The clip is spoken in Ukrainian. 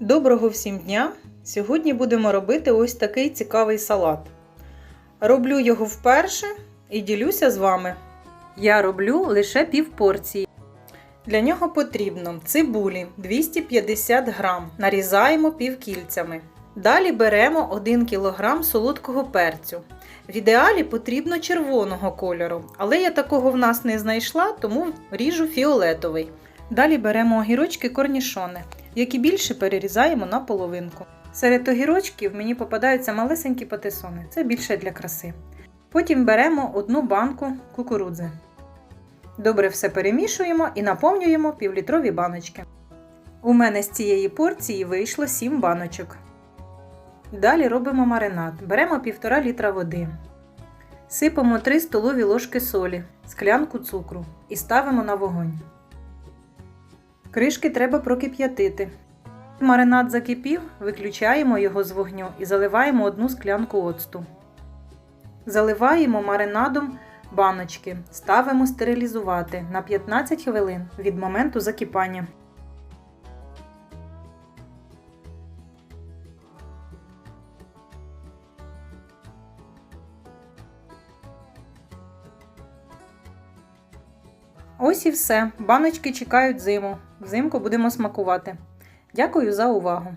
Доброго всім дня! Сьогодні будемо робити ось такий цікавий салат. Роблю його вперше і ділюся з вами. Я роблю лише пів порції. Для нього потрібно цибулі 250 грам, нарізаємо півкільцями. Далі беремо 1 кг солодкого перцю. В ідеалі потрібно червоного кольору, але я такого в нас не знайшла, тому ріжу фіолетовий. Далі беремо огірочки корнішони, які більше перерізаємо на половинку. Серед огірочків мені попадаються малесенькі патисони, це більше для краси. Потім беремо одну банку кукурудзи. Добре все перемішуємо і наповнюємо півлітрові баночки. У мене з цієї порції вийшло 7 баночок. Далі робимо маринад. Беремо 1,5 літра води. Сипемо 3 столові ложки солі, склянку цукру і ставимо на вогонь. Кришки треба прокип'ятити. Маринад закипів, виключаємо його з вогню і заливаємо одну склянку оцту. Заливаємо маринадом баночки, ставимо стерилізувати на 15 хвилин від моменту закипання. Ось і все. Баночки чекають зиму. Взимку будемо смакувати. Дякую за увагу!